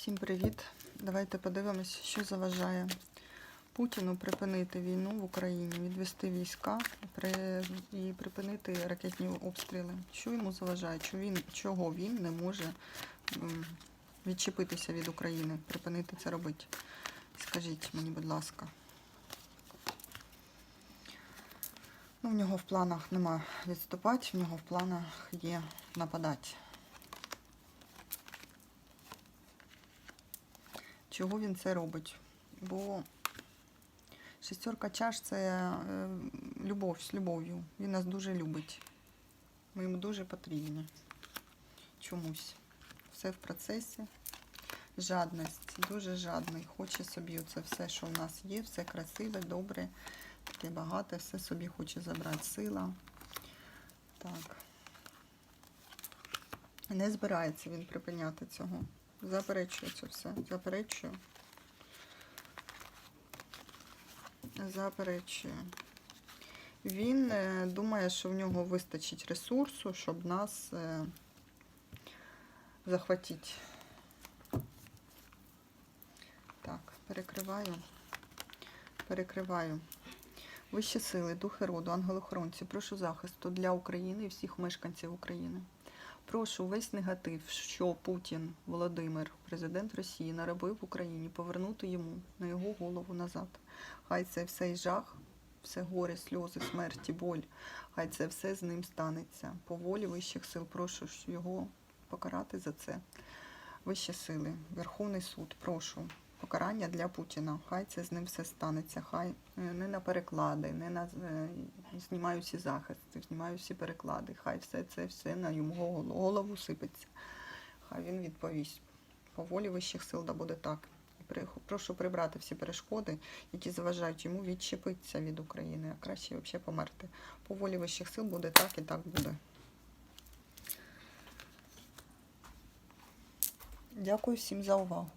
Всім привіт! Давайте подивимось, що заважає Путіну припинити війну в Україні, відвести війська і припинити ракетні обстріли. Що йому заважає? Чого він, не може відчепитися від України, припинити це робити? Скажіть мені, будь ласка. Ну, в нього в планах нема відступати, в нього в планах є нападати. Чого він це робить. Бо шестерка чаш це е, любов з любов'ю. Він нас дуже любить. Ми йому дуже потрібні. Чомусь. Все в процесі. Жадність, дуже жадний. Хоче собі оце все, що в нас є, все красиве, добре, таке багате, все собі хоче забрати. Сила. Так. Не збирається він припиняти цього. Заперечую це все. Заперечую. Заперечую. Він е, думає, що в нього вистачить ресурсу, щоб нас е, захватити. Так, перекриваю. Перекриваю. Вищі сили, духи роду, ангелохоронці, прошу захисту для України і всіх мешканців України. Прошу весь негатив, що Путін Володимир, президент Росії, наробив в Україні, повернути йому на його голову назад. Хай це все і жах, все горе, сльози, смерті, боль. Хай це все з ним станеться. По волі вищих сил прошу його покарати за це. Вищі сили, Верховний суд, прошу. Покарання для Путіна. Хай це з ним все станеться. Хай е, не на переклади, не на е, знімаю всі захисти, знімаю всі переклади. Хай все це все на йому голову сипеться. Хай він відповість. По волі вищих сил да буде так. Прошу прибрати всі перешкоди, які заважають йому відчепитися від України, а краще взагалі померти. По волі вищих сил буде так і так буде. Дякую всім за увагу.